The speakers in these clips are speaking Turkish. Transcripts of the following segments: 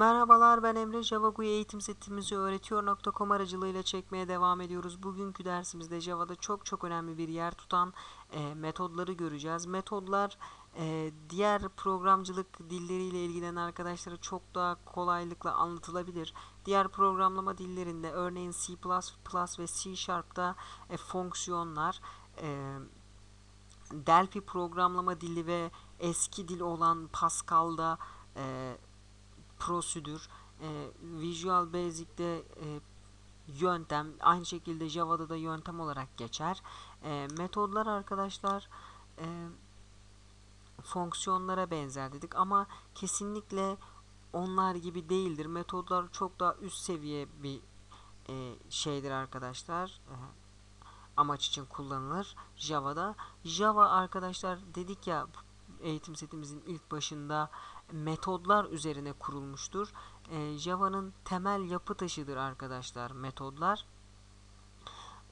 Merhabalar ben Emre Java eğitim setimizi öğretiyor.com aracılığıyla çekmeye devam ediyoruz. Bugünkü dersimizde Java'da çok çok önemli bir yer tutan e, metodları göreceğiz. Metodlar e, diğer programcılık dilleriyle ilgilenen arkadaşlara çok daha kolaylıkla anlatılabilir. Diğer programlama dillerinde örneğin C++ ve C Sharp'ta e, fonksiyonlar, e, Delphi programlama dili ve eski dil olan Pascal'da e, prosedür, e, Visual Basic'te e, yöntem, aynı şekilde Java'da da yöntem olarak geçer. E, metodlar arkadaşlar e, fonksiyonlara benzer dedik ama kesinlikle onlar gibi değildir. Metodlar çok daha üst seviye bir e, şeydir arkadaşlar. E, amaç için kullanılır Java'da. Java arkadaşlar dedik ya eğitim setimizin ilk başında metodlar üzerine kurulmuştur. E, Java'nın temel yapı taşıdır arkadaşlar metodlar.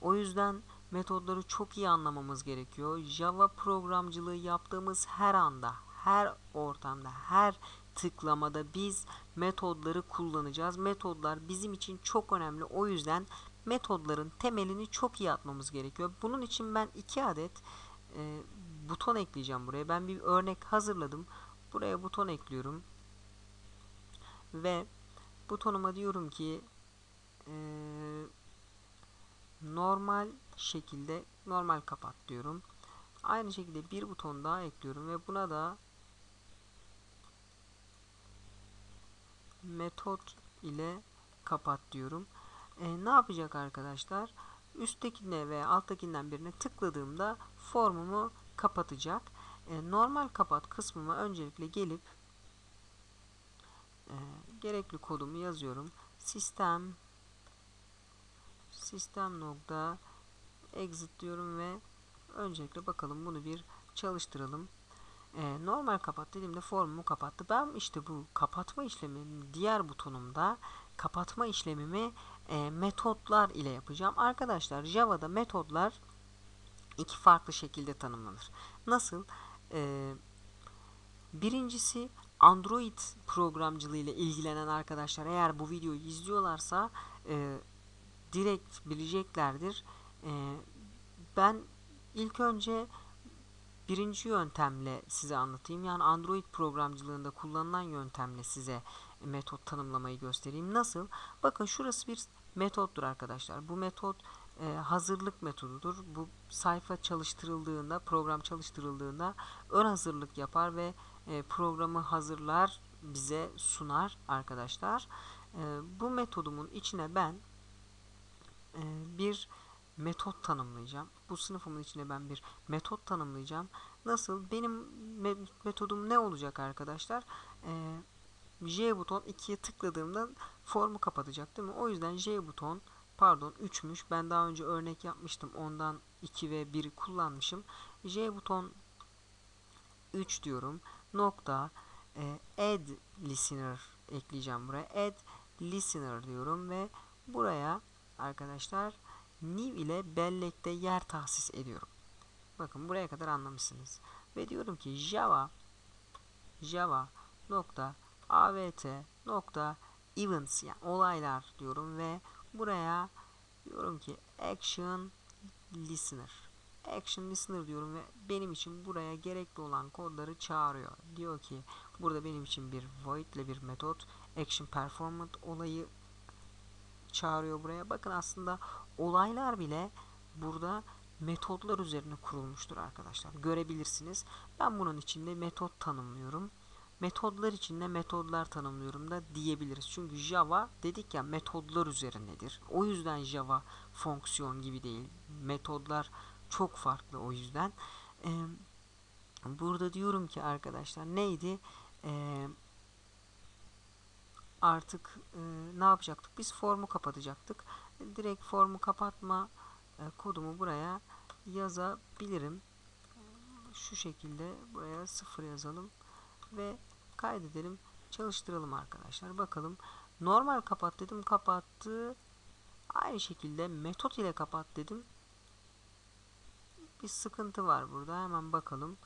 O yüzden metodları çok iyi anlamamız gerekiyor. Java programcılığı yaptığımız her anda, her ortamda, her tıklamada biz metodları kullanacağız. Metodlar bizim için çok önemli. O yüzden metodların temelini çok iyi atmamız gerekiyor. Bunun için ben iki adet e, buton ekleyeceğim buraya. Ben bir örnek hazırladım. Buraya buton ekliyorum. Ve butonuma diyorum ki e, normal şekilde normal kapat diyorum. Aynı şekilde bir buton daha ekliyorum ve buna da metot ile kapat diyorum. E, ne yapacak arkadaşlar? Üsttekine veya alttakinden birine tıkladığımda formumu kapatacak. E, normal kapat kısmıma öncelikle gelip e, gerekli kodumu yazıyorum. Sistem sistem nokta exit diyorum ve öncelikle bakalım bunu bir çalıştıralım. E, normal kapat dediğimde formumu kapattı. Ben işte bu kapatma işleminin diğer butonumda kapatma işlemimi metotlar ile yapacağım. Arkadaşlar Java'da metotlar iki farklı şekilde tanımlanır. Nasıl? E, birincisi Android programcılığı ile ilgilenen arkadaşlar eğer bu videoyu izliyorlarsa e, direkt bileceklerdir. E, ben ilk önce birinci yöntemle size anlatayım. Yani Android programcılığında kullanılan yöntemle size metot tanımlamayı göstereyim. Nasıl? Bakın şurası bir metottur arkadaşlar. Bu metot e, hazırlık metodudur. Bu sayfa çalıştırıldığında, program çalıştırıldığında ön hazırlık yapar ve e, programı hazırlar, bize sunar arkadaşlar. E, bu metodumun içine ben e, bir metot tanımlayacağım. Bu sınıfımın içine ben bir metot tanımlayacağım. Nasıl? Benim metodum ne olacak arkadaşlar? E, J buton 2'ye tıkladığımda formu kapatacak değil mi? O yüzden J buton pardon 3'müş. Ben daha önce örnek yapmıştım. Ondan 2 ve 1'i kullanmışım. J buton 3 diyorum. Nokta e, add listener ekleyeceğim buraya. Add listener diyorum ve buraya arkadaşlar new ile bellekte yer tahsis ediyorum. Bakın buraya kadar anlamışsınız. Ve diyorum ki java java nokta avt nokta events yani olaylar diyorum ve buraya diyorum ki action listener action listener diyorum ve benim için buraya gerekli olan kodları çağırıyor. Diyor ki burada benim için bir void ile bir metot action performant olayı çağırıyor buraya. Bakın aslında olaylar bile burada metodlar üzerine kurulmuştur arkadaşlar. Görebilirsiniz. Ben bunun içinde metot tanımlıyorum metodlar içinde metodlar tanımlıyorum da diyebiliriz. Çünkü Java dedik ya metodlar üzerindedir. O yüzden Java fonksiyon gibi değil. Metodlar çok farklı o yüzden. Ee, burada diyorum ki arkadaşlar neydi? Ee, artık e, ne yapacaktık? Biz formu kapatacaktık. Direkt formu kapatma e, kodumu buraya yazabilirim. Şu şekilde buraya sıfır yazalım ve kaydedelim çalıştıralım arkadaşlar bakalım normal kapat dedim kapattı aynı şekilde metot ile kapat dedim bir sıkıntı var burada hemen bakalım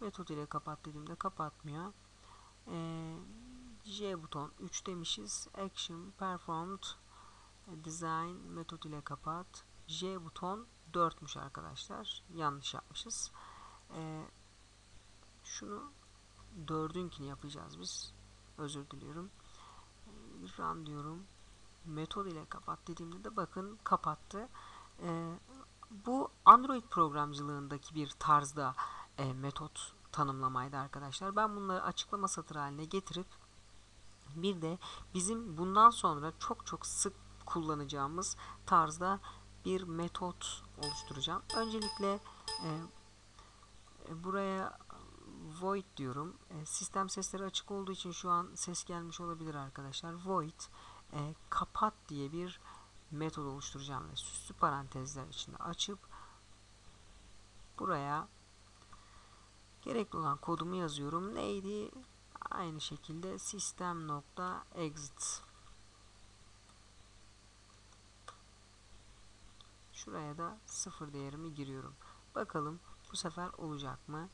metot ile kapat dediğimde kapatmıyor ee, J buton 3 demişiz. Action performed design metot ile kapat. J buton 4'müş arkadaşlar. Yanlış yapmışız. Ee, şunu dördünkini yapacağız biz. Özür diliyorum. Run diyorum. Metod ile kapat dediğimde de bakın kapattı. Ee, bu Android programcılığındaki bir tarzda e, metot tanımlamaydı arkadaşlar. Ben bunları açıklama satırı haline getirip bir de bizim bundan sonra çok çok sık kullanacağımız tarzda bir metot oluşturacağım. Öncelikle e, e, buraya void diyorum. E, sistem sesleri açık olduğu için şu an ses gelmiş olabilir arkadaşlar. Void e, kapat diye bir metod oluşturacağım ve süslü parantezler içinde açıp buraya gerekli olan kodumu yazıyorum. Neydi? Aynı şekilde sistem nokta exit Şuraya da sıfır değerimi giriyorum. Bakalım bu sefer olacak mı?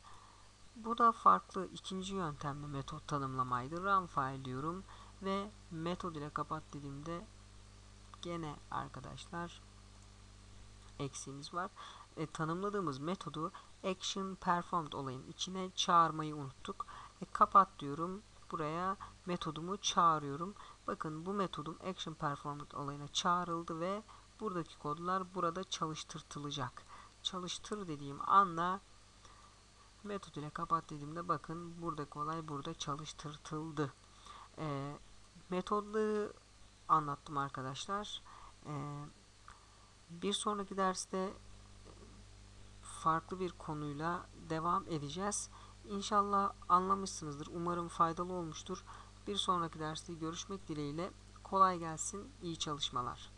Bu da farklı ikinci yöntemli metot tanımlamaydı. Run file diyorum ve metod ile kapat dediğimde gene arkadaşlar eksiğimiz var. E, tanımladığımız metodu action performed olayın içine çağırmayı unuttuk. E, kapat diyorum. Buraya metodumu çağırıyorum. Bakın bu metodum action performed olayına çağrıldı ve buradaki kodlar burada çalıştırtılacak. Çalıştır dediğim anda metot ile kapat dediğimde bakın buradaki olay burada çalıştırtıldı. E, metodları anlattım arkadaşlar. E, bir sonraki derste farklı bir konuyla devam edeceğiz. İnşallah anlamışsınızdır. Umarım faydalı olmuştur. Bir sonraki derste görüşmek dileğiyle. Kolay gelsin. İyi çalışmalar.